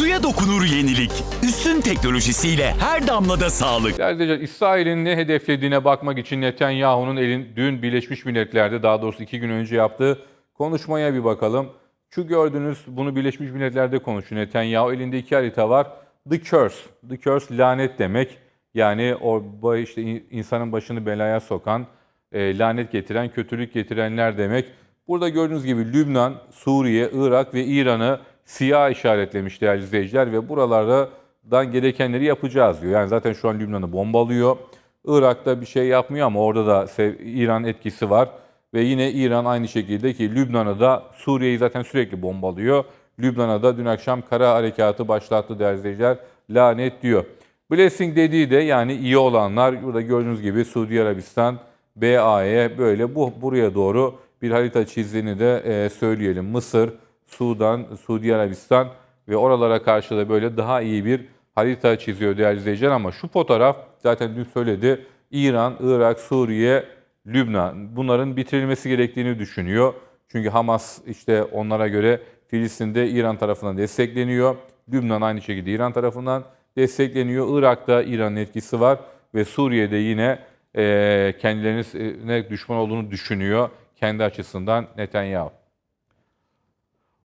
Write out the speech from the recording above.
Suya dokunur yenilik. Üstün teknolojisiyle her damlada sağlık. Değerli İsrail'in ne hedeflediğine bakmak için Netanyahu'nun elin dün Birleşmiş Milletler'de daha doğrusu iki gün önce yaptığı konuşmaya bir bakalım. Şu gördüğünüz bunu Birleşmiş Milletler'de konuşuyor Netanyahu. Elinde iki harita var. The curse. The curse lanet demek. Yani o işte in- insanın başını belaya sokan, e, lanet getiren, kötülük getirenler demek. Burada gördüğünüz gibi Lübnan, Suriye, Irak ve İran'ı siyah işaretlemiş değerli izleyiciler ve buralardan gerekenleri yapacağız diyor. Yani zaten şu an Lübnan'ı bombalıyor. Irak'ta bir şey yapmıyor ama orada da İran etkisi var. Ve yine İran aynı şekilde ki Lübnan'ı da Suriye'yi zaten sürekli bombalıyor. Lübnan'a da dün akşam kara harekatı başlattı değerli izleyiciler. Lanet diyor. Blessing dediği de yani iyi olanlar burada gördüğünüz gibi Suudi Arabistan, BAE böyle bu buraya doğru bir harita çizdiğini de e, söyleyelim. Mısır, Sudan, Suudi Arabistan ve oralara karşı da böyle daha iyi bir harita çiziyor değerli izleyiciler ama şu fotoğraf zaten dün söyledi. İran, Irak, Suriye, Lübnan bunların bitirilmesi gerektiğini düşünüyor. Çünkü Hamas işte onlara göre Filistin'de İran tarafından destekleniyor. Lübnan aynı şekilde İran tarafından destekleniyor. Irak'ta İran'ın etkisi var ve Suriye'de yine kendilerine düşman olduğunu düşünüyor kendi açısından Netanyahu.